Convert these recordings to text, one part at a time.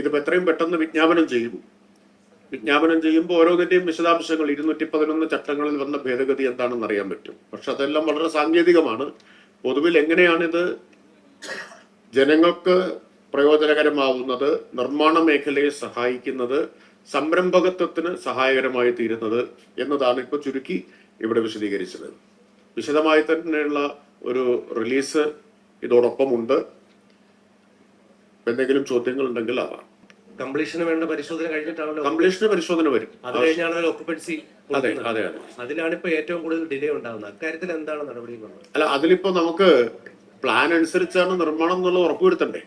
ഇതിപ്പോ എത്രയും പെട്ടെന്ന് വിജ്ഞാപനം ചെയ്യും വിജ്ഞാപനം ചെയ്യുമ്പോൾ ഓരോന്നിന്റെയും വിശദാംശങ്ങൾ ഇരുന്നൂറ്റി പതിനൊന്ന് ചട്ടങ്ങളിൽ വന്ന ഭേദഗതി എന്താണെന്ന് അറിയാൻ പറ്റും. പക്ഷെ അതെല്ലാം വളരെ സാങ്കേതികമാണ്. പൊതുവിൽ എങ്ങനെയാണിത്? ജനങ്ങൾക്ക് പ്രയോജനകരമാവുന്നത് നിർമ്മാണ മേഖലയെ സഹായിക്കുന്നത് സംരംഭകത്വത്തിന് സഹായകരമായി തീരുന്നത് എന്നതാണ് ഇപ്പൊ ചുരുക്കി ഇവിടെ വിശദീകരിച്ചത്. വിശദമായി തന്നെയുള്ള ഒരു റിലീസ് ഇതോടൊപ്പം ഉണ്ട് എന്തെങ്കിലും ചോദ്യങ്ങൾ ഉണ്ടെങ്കിൽ ആവാം. കംപ്ലീഷന് വേണ്ട പരിശോധന കഴിഞ്ഞിട്ടാണല്ലോ കംപ്ലീഷന് പരിശോധന വരും. അത് കഴിഞ്ഞാണ് ഒക്കുപൻസി അതെ അതെ അതെ അതിലാണ് ഇപ്പൊ ഏറ്റവും കൂടുതൽ ഡിലേ ഉണ്ടാകുന്നത്. അക്കാര്യത്തിൽ എന്താണ് നടപടി? അല്ല അതിലിപ്പോ നമുക്ക് പ്ലാൻ അനുസരിച്ചാണ് നിർമ്മാണം എന്നുള്ളത് ഉറപ്പുവരുത്തണ്ടേ?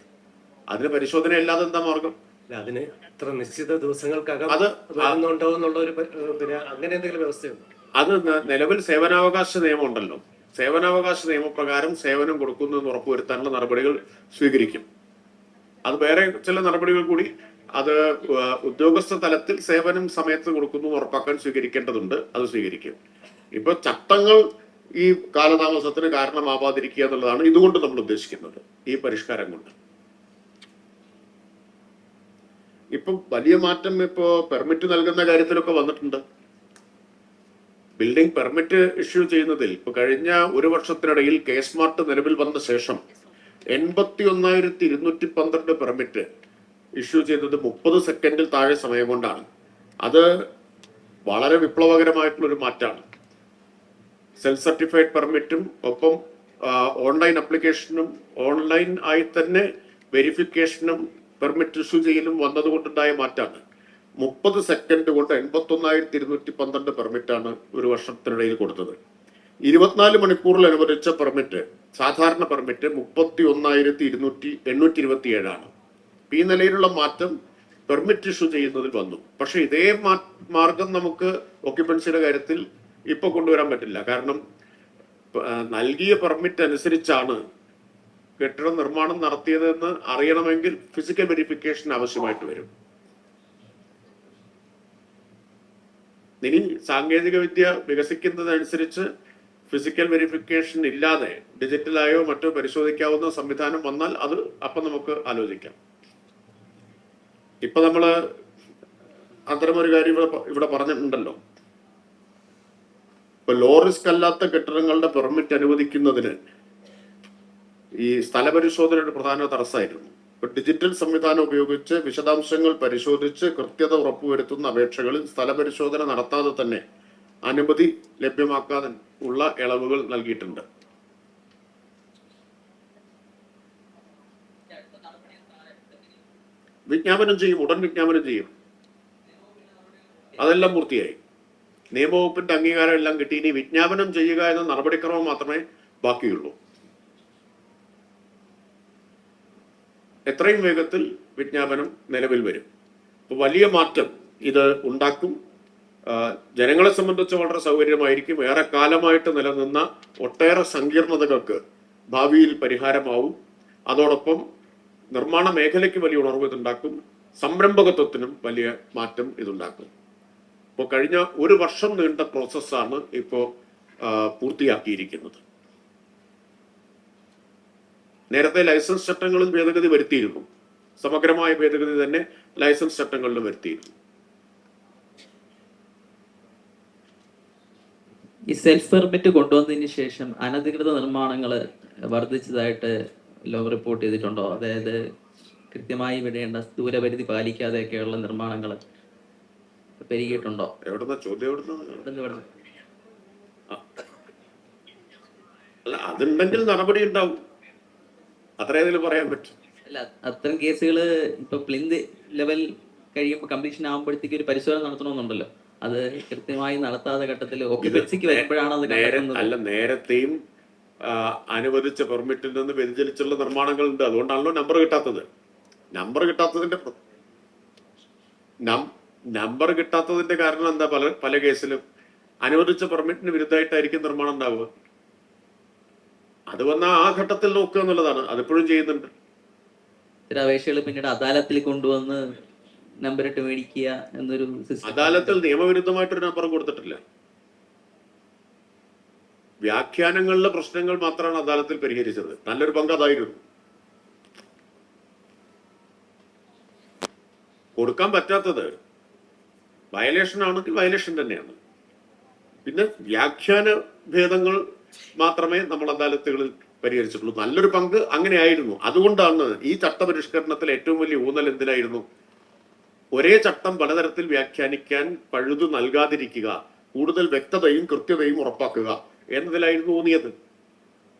അതിന് പരിശോധന ഇല്ലാതെ എന്താ മാർഗം? അതിന് ഇത്ര നിശ്ചിത ദിവസങ്ങൾക്കകം അത് വരുന്നുണ്ടോ എന്നുള്ള ഒരു പിന്നെ അങ്ങനെ എന്തെങ്കിലും വ്യവസ്ഥയുണ്ട്? അത് നിലവിൽ സേവനാവകാശ നിയമം ഉണ്ടല്ലോ സേവനാവകാശ നിയമപ്രകാരം സേവനം കൊടുക്കുന്നു എന്ന് ഉറപ്പുവരുത്താനുള്ള നടപടികൾ സ്വീകരിക്കും. അത് വേറെ ചില നടപടികൾ കൂടി അത് ഉദ്യോഗസ്ഥ തലത്തിൽ സേവനം സമയത്ത് കൊടുക്കുന്നു ഉറപ്പാക്കാൻ സ്വീകരിക്കേണ്ടതുണ്ട്. അത് സ്വീകരിക്കും. ഇപ്പൊ ചട്ടങ്ങൾ ഈ കാലതാമസത്തിന് കാരണമാവാതിരിക്കുക എന്നുള്ളതാണ് ഇതുകൊണ്ട് നമ്മൾ ഉദ്ദേശിക്കുന്നത്. ഈ പരിഷ്കാരം കൊണ്ട്. ഇപ്പം വലിയ മാറ്റം ഇപ്പോ പെർമിറ്റ് നൽകുന്ന കാര്യത്തിലൊക്കെ വന്നിട്ടുണ്ട്. ബിൽഡിംഗ് പെർമിറ്റ് ഇഷ്യൂ ചെയ്യുന്നതിൽ ഇപ്പൊ കഴിഞ്ഞ ഒരു വർഷത്തിനിടയിൽ കെ സ്മാർട്ട് നിലവിൽ വന്ന ശേഷം എൺപത്തി ഒന്നായിരത്തി ഇരുന്നൂറ്റി പന്ത്രണ്ട് പെർമിറ്റ് ഇഷ്യൂ ചെയ്തത് മുപ്പത് സെക്കൻഡിൽ താഴെ സമയം കൊണ്ടാണ്. അത് വളരെ വിപ്ലവകരമായിട്ടുള്ള ഒരു മാറ്റമാണ് സെൽഫ് സർട്ടിഫൈഡ് പെർമിറ്റും ഒപ്പം ഓൺലൈൻ അപ്ലിക്കേഷനും ഓൺലൈൻ ആയി തന്നെ വെരിഫിക്കേഷനും പെർമിറ്റ് ഇഷ്യൂ ചെയ്യലും വന്നതുകൊണ്ടുണ്ടായ മാറ്റമാണ് മുപ്പത് സെക്കൻഡ് കൊണ്ട് എൺപത്തി ഒന്നായിരത്തി ഇരുന്നൂറ്റി പന്ത്രണ്ട് പെർമിറ്റാണ് ഒരു വർഷത്തിനിടയിൽ കൊടുത്തത്. ഇരുപത്തിനാല് മണിക്കൂറിൽ അനുവദിച്ച പെർമിറ്റ് സാധാരണ പെർമിറ്റ് മുപ്പത്തി ഒന്നായിരത്തി ഇരുന്നൂറ്റി എണ്ണൂറ്റി ഇരുപത്തി ഏഴാണ് ഈ നിലയിലുള്ള മാറ്റം പെർമിറ്റ് ഇഷ്യൂ ചെയ്യുന്നതിൽ വന്നു. പക്ഷെ ഇതേ മാർഗം നമുക്ക് ഓക്യുപ്പൻസിയുടെ കാര്യത്തിൽ ഇപ്പൊ കൊണ്ടുവരാൻ പറ്റില്ല. കാരണം നൽകിയ പെർമിറ്റ് അനുസരിച്ചാണ് കെട്ടിട നിർമ്മാണം നടത്തിയതെന്ന് അറിയണമെങ്കിൽ ഫിസിക്കൽ വെരിഫിക്കേഷൻ ആവശ്യമായിട്ട് വരും. ഇനി സാങ്കേതിക വിദ്യ വികസിക്കുന്നതനുസരിച്ച് ഫിസിക്കൽ വെരിഫിക്കേഷൻ ഇല്ലാതെ ഡിജിറ്റലായോ മറ്റോ പരിശോധിക്കാവുന്ന സംവിധാനം വന്നാൽ അത് അപ്പൊ നമുക്ക് ആലോചിക്കാം. ഇപ്പൊ നമ്മൾ അത്തരമൊരു കാര്യം ഇവിടെ ഇവിടെ പറഞ്ഞിട്ടുണ്ടല്ലോ. ഇപ്പൊ ലോ റിസ്ക് അല്ലാത്ത കെട്ടിടങ്ങളുടെ പെർമിറ്റ് അനുവദിക്കുന്നതിന് ഈ സ്ഥലപരിശോധന ഒരു പ്രധാന തടസ്സമായിരുന്നു. ഇപ്പൊ ഡിജിറ്റൽ സംവിധാനം ഉപയോഗിച്ച് വിശദാംശങ്ങൾ പരിശോധിച്ച് കൃത്യത ഉറപ്പുവരുത്തുന്ന അപേക്ഷകളിൽ സ്ഥലപരിശോധന നടത്താതെ തന്നെ അനുമതി ലഭ്യമാക്കാൻ ഉള്ള ഇളവുകൾ നൽകിയിട്ടുണ്ട്. വിജ്ഞാപനം ചെയ്യും ഉടൻ വിജ്ഞാപനം ചെയ്യും. അതെല്ലാം പൂർത്തിയായി. നിയമവകുപ്പിന്റെ അംഗീകാരം എല്ലാം കിട്ടി. ഇനി വിജ്ഞാപനം ചെയ്യുക എന്ന നടപടിക്രമം മാത്രമേ ബാക്കിയുള്ളൂ. എത്രയും വേഗത്തിൽ വിജ്ഞാപനം നിലവിൽ വരും. അപ്പോൾ വലിയ മാറ്റം ഇത് ഉണ്ടാക്കും. ജനങ്ങളെ സംബന്ധിച്ച് വളരെ സൗകര്യമായിരിക്കും. ഏറെ കാലമായിട്ട് നിലനിന്ന ഒട്ടേറെ സങ്കീർണതകൾക്ക് ഭാവിയിൽ പരിഹാരമാവും. അതോടൊപ്പം നിർമ്മാണ മേഖലയ്ക്ക് വലിയ ഉണർവ് ഇതുണ്ടാക്കും. സംരംഭകത്വത്തിനും വലിയ മാറ്റം ഇതുണ്ടാക്കും. ഇപ്പോൾ കഴിഞ്ഞ ഒരു വർഷം നീണ്ട പ്രോസസ്സാണ് ഇപ്പോൾ പൂർത്തിയാക്കിയിരിക്കുന്നത്. നേരത്തെ ലൈസൻസ് ചട്ടങ്ങളിൽ ഭേദഗതി വരുത്തിയിരുന്നു. സമഗ്രമായ ഭേദഗതി തന്നെ ലൈസൻസ് ചട്ടങ്ങളിൽ വരുത്തിയിരുന്നു. ഈ സെൽഫ് പെർമിറ്റ് കൊണ്ടുവന്നതിന് ശേഷം അനധികൃത നിർമ്മാണങ്ങൾ വർദ്ധിച്ചതായിട്ട് ലോ റിപ്പോർട്ട് ചെയ്തിട്ടുണ്ടോ? അതായത് കൃത്യമായി വിടേണ്ട ദൂരപരിധി പാലിക്കാതെയൊക്കെയുള്ള നിർമ്മാണങ്ങൾ പെരുകിയിട്ടുണ്ടോ? എവിടുന്ന? ചോദ്യം എവിടുന്ന? ഇവിടുന്ന്? ഇവിടുന്ന്. അല്ല അതുണ്ടെങ്കിൽ നടപടി ഉണ്ടാവും. അത്രേ അതിൽ പറയാൻ പറ്റും. അല്ല അത്തരം കേസുകൾ ഇപ്പൊ പ്ലിന്ത് ലെവൽ കഴിയുമ്പോൾ കംപ്ലീഷൻ ആകുമ്പോഴത്തേക്ക് ഒരു പരിശോധന നടത്തണമെന്നുണ്ടല്ലോ. അത് കൃത്യമായി നടത്താത്ത ഘട്ടത്തിൽ ഓക്കെ വരുമ്പോഴാണ് അത് അല്ല നേരത്തെയും അനുവദിച്ച പെർമിറ്റിൽ നിന്ന് വ്യതിചലിച്ചുള്ള നിർമ്മാണങ്ങളുണ്ട്. അതുകൊണ്ടാണല്ലോ നമ്പർ കിട്ടാത്തത്. നമ്പർ കിട്ടാത്തതിന്റെ നമ്പർ കിട്ടാത്തതിന്റെ കാരണം എന്താ? പല പല കേസിലും അനുവദിച്ച പെർമിറ്റിന് വിരുദ്ധമായിട്ടായിരിക്കും നിർമ്മാണം ഉണ്ടാവുക. അത് വന്ന ആ ഘട്ടത്തിൽ നോക്കുക എന്നുള്ളതാണ്. അതിപ്പോഴും ചെയ്യുന്നുണ്ട്. അപേക്ഷകൾ പിന്നീട് അദാലത്തിൽ കൊണ്ടുവന്ന് നമ്പർ ഇട്ട് മേടിക്കുക എന്നൊരു അദാലത്തിൽ നിയമവിരുദ്ധമായിട്ടൊരു നമ്പർ കൊടുത്തിട്ടില്ല. വ്യാഖ്യാനങ്ങളിലെ പ്രശ്നങ്ങൾ മാത്രമാണ് അദാലത്തിൽ പരിഹരിച്ചത്. നല്ലൊരു പങ്ക് അതായിരുന്നു. കൊടുക്കാൻ പറ്റാത്തത് വയലേഷൻ ആണെങ്കിൽ വയലേഷൻ തന്നെയാണ്. പിന്നെ വ്യാഖ്യാന ഭേദങ്ങൾ മാത്രമേ നമ്മൾ അദാലത്തുകളിൽ പരിഹരിച്ചിട്ടുള്ളൂ. നല്ലൊരു പങ്ക് അങ്ങനെയായിരുന്നു. അതുകൊണ്ടാണ് ഈ ചട്ടപരിഷ്കരണത്തിൽ ഏറ്റവും വലിയ ഊന്നൽ എന്തിനായിരുന്നു? ഒരേ ചട്ടം പലതരത്തിൽ വ്യാഖ്യാനിക്കാൻ പഴുതു നൽകാതിരിക്കുക കൂടുതൽ വ്യക്തതയും കൃത്യതയും ഉറപ്പാക്കുക. എന്നതിലായിരുന്നു ഊന്നിയത്.